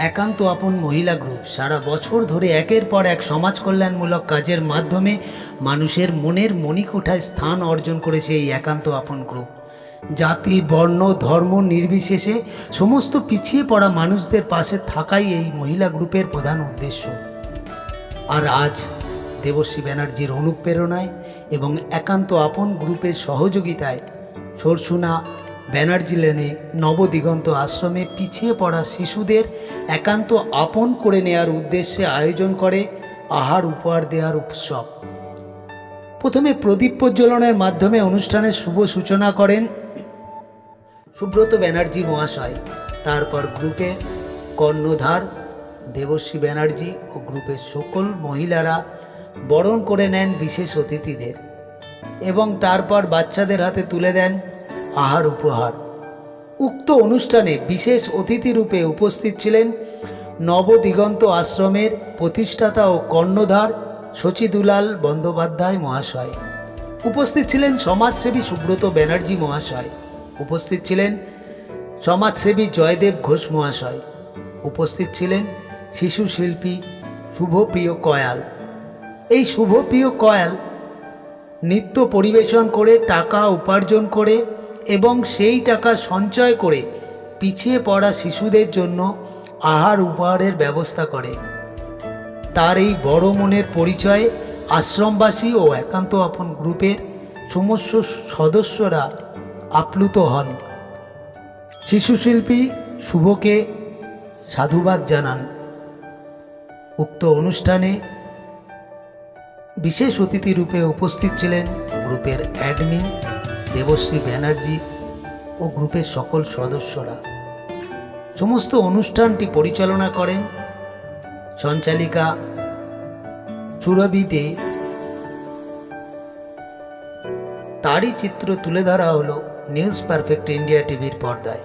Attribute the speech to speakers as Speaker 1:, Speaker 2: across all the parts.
Speaker 1: একান্ত আপন মহিলা গ্রুপ সারা বছর ধরে একের পর এক সমাজ কল্যাণমূলক কাজের মাধ্যমে মানুষের মনের মণিকোঠায় স্থান অর্জন করেছে এই একান্ত আপন গ্রুপ জাতি, বর্ণ, ধর্ম নির্বিশেষে সমস্ত পিছিয়ে পড়া মানুষদের পাশে থাকাই এই মহিলা গ্রুপের প্রধান উদ্দেশ্য। আর আজ দেবশ্রী ব্যানার্জির অনুপ্রেরণায় এবং একান্ত আপন গ্রুপের সহযোগিতায় সরসুনা ব্যানার্জি লেনে নবদিগন্ত আশ্রমে পিছিয়ে পড়া শিশুদের একান্ত আপন করে নেয়ার উদ্দেশ্যে আয়োজন করে আহার উপহার দেওয়ার উৎসব। প্রথমে প্রদীপ প্রজ্বলনের মাধ্যমে অনুষ্ঠানের শুভ সূচনা করেন সুব্রত ব্যানার্জি মহাশয়। তারপর গ্রুপের কর্ণধার দেবশ্রী ব্যানার্জি ও গ্রুপের সকল মহিলারা বরণ করে নেন বিশেষ অতিথিদের এবং তারপর বাচ্চাদের হাতে তুলে দেন আহার উপহার। উক্ত অনুষ্ঠানে বিশেষ অতিথি রূপে উপস্থিত ছিলেন নবদিগন্ত আশ্রমের প্রতিষ্ঠাতা ও কর্ণধার শচীদুলাল বন্দ্যোপাধ্যায় মহাশয়। উপস্থিত ছিলেন সমাজসেবী সুব্রত ব্যানার্জি মহাশয়। উপস্থিত ছিলেন সমাজসেবী জয়দেব ঘোষ মহাশয়। উপস্থিত ছিলেন শিশু শিল্পী শুভপ্রিয় কয়াল। এই শুভপ্রিয় কয়াল নৃত্য পরিবেশন করে, টাকা উপার্জন করে এবং সেই টাকা সঞ্চয় করে পিছিয়ে পড়া শিশুদের জন্য আহার উপহারের ব্যবস্থা করে। তার এই বড় মনের পরিচয়ে আশ্রমবাসী ও একান্ত আপন গ্রুপের সমস্ত সদস্যরা আপ্লুত হন। শিশুশিল্পী শুভকে সাধুবাদ জানান। উক্ত অনুষ্ঠানে বিশেষ অতিথি রূপে উপস্থিত ছিলেন গ্রুপের অ্যাডমিন দেবশ্রী ব্যানার্জি ও গ্রুপের সকল সদস্যরা। সমস্ত অনুষ্ঠানটি পরিচালনা করেন সঞ্চালিকা চুরবি দে তারই চিত্র তুলে ধরা হলো নিউজ পারফেক্ট ইন্ডিয়া টিভির পর্দায়।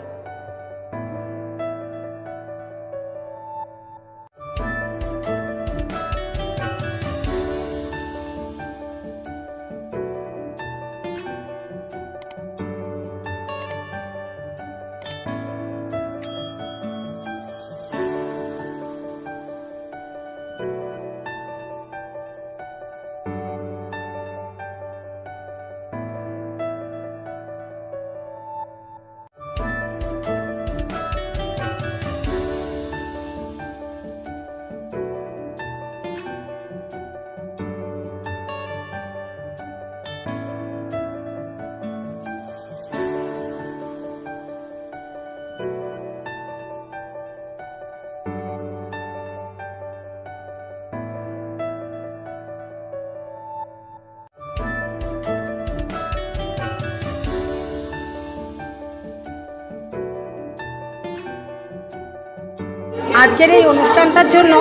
Speaker 2: আজকের এই অনুষ্ঠানটার জন্য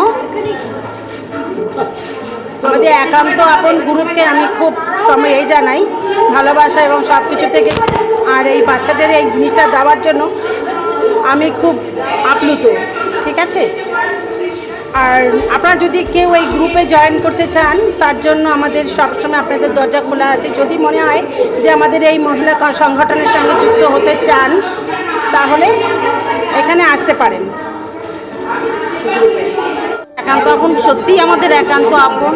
Speaker 2: আমাদের একান্ত আপন গ্রুপকে আমি খুব সময় এই জানাই ভালোবাসা এবং সব কিছু থেকে। আর এই বাচ্চাদের এই জিনিসটা দেওয়ার জন্য আমি খুব আপ্লুত, ঠিক আছে? আর আপনারা যদি কেউ এই গ্রুপে জয়েন করতে চান, তার জন্য আমাদের সবসময় আপনাদের দরজা খোলা আছে। যদি মনে হয় যে আমাদের এই মহিলা সংগঠনের সঙ্গে যুক্ত হতে চান, তাহলে এখানে আসতে পারেন।
Speaker 3: একান্ত আপন, সত্যিই আমাদের একান্ত আপন।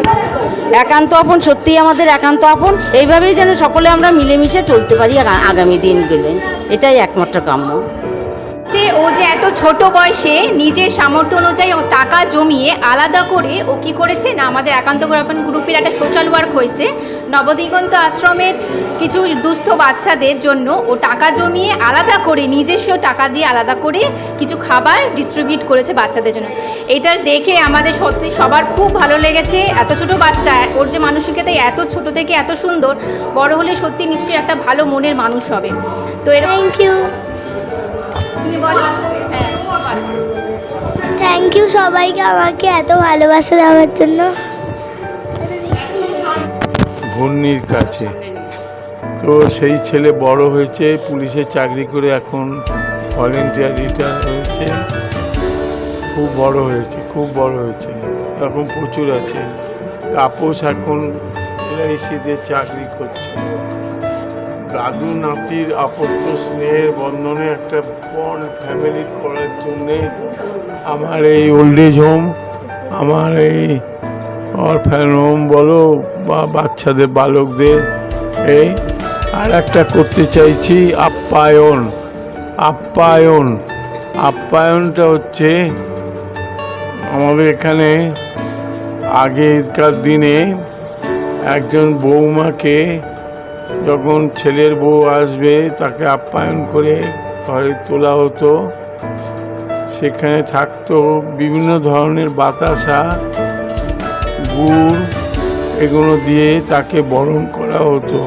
Speaker 3: একান্ত আপন, সত্যিই আমাদের একান্ত আপন। এইভাবেই যেন সকলে আমরা মিলেমিশে চলতে পারি আগামী দিনগুলো এটাই একমাত্র কাম্য।
Speaker 4: যে ও যে এত ছোট বয়সে নিজের সামর্থ্য অনুযায়ী ও টাকা জমিয়ে আলাদা করে ও কি করেছে? না, আমাদের একান্ত গ্রাপন গ্রুপের একটা সোশ্যাল ওয়ার্ক হয়েছে। নবদিগন্ত আশ্রমের কিছু দুস্থ বাচ্চাদের জন্য ও টাকা জমিয়ে আলাদা করে, নিজস্ব টাকা দিয়ে আলাদা করে কিছু খাবার ডিস্ট্রিবিউট করেছে বাচ্চাদের জন্য। এটা দেখে আমাদের সত্যি সবার খুব ভালো লেগেছে। এত ছোট বাচ্চা, ওর যে মানসিকতা এত ছোট থেকে এত সুন্দর, বড় হলে সত্যি নিশ্চয়ই একটা ভালো মনের মানুষ হবে। তো এরকম
Speaker 5: থ্যাংক ইউ থ্যাংক ইউ সবাইকে আমাকে এত ভালোবাসা দেওয়ার জন্য।
Speaker 6: ঘূর্ণির কাছে। তো সেই ছেলে বড় হয়েছে পুলিশে চাকরি করে এখন ভলেন্টিয়ার রিটায়ার হয়েছে। খুব বড় হয়েছে খুব বড় হয়েছে। এখন প্রচুর আছে। তাপস এখন এলআইসিতে চাকরি করছে। দাদু নাতির আপত্য স্নেহের বন্ধনে একটা বন ফ্যামিলি করার জন্যে আমার এই ওল্ড এজ হোম আমার এই অরফ্যান হোম বলো বা বাচ্চাদের, বালকদের, এই আর একটা করতে চাইছি আপ্যায়ন আপ্যায়ন। আপ্যায়নটা হচ্ছে আমাদের এখানে আগেকার দিনে একজন বৌমাকে যখন ছেলের বউ আসবে তাকে আপ্যায়ন করে ঘরে তোলা হতো। সেখানে থাকতো বিভিন্ন ধরনের বাতাসা, গুড় এগুলো দিয়ে তাকে বরণ করা হতো।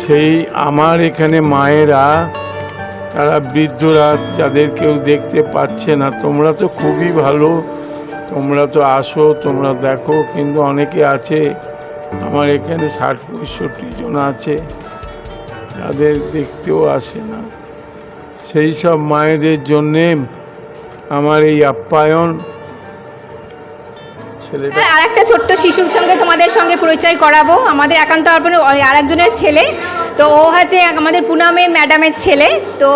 Speaker 6: সেই আমার এখানে মায়েরা, তারা বৃদ্ধরা যাদের কেউ দেখতে পাচ্ছে না, তোমরা তো খুবই ভালো। তোমরা তো আসো, তোমরা দেখো, কিন্তু অনেকে আছে, আমার এখানে ষাট পঁয়ষট্টি জন আছে, যাদের দেখতেও আসে না। সেই সব মায়েদের জন্যে আমার এই আপ্যায়ন। ছেলেটা
Speaker 4: আর একটা ছোট্ট শিশুর সঙ্গে তোমাদের সঙ্গে পরিচয় করাবো। আমাদের একান্ত অর্পণের আরেকজনের ছেলে। তো ও হচ্ছে এক- আমাদের পুনামের ম্যাডামের ছেলে। তো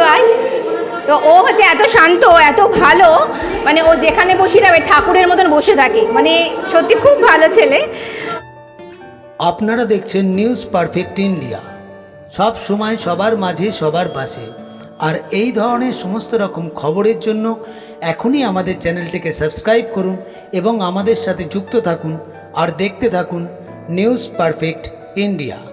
Speaker 4: আয় তো ও হচ্ছে এত শান্ত এত ভালো। মানে ও যেখানে বসি যাবে ঠাকুরের মতন বসে থাকে। মানে সত্যি খুব ভালো ছেলে।
Speaker 1: আপনারা দেখছেন নিউজ পারফেক্ট ইন্ডিয়া সব সময় সবার মাঝে, সবার পাশে। আর এই ধরনের সমস্ত রকম খবরের জন্য এখনই আমাদের চ্যানেলটিকে সাবস্ক্রাইব করুন এবং আমাদের সাথে যুক্ত থাকুন আর দেখতে থাকুন নিউজ পারফেক্ট ইন্ডিয়া।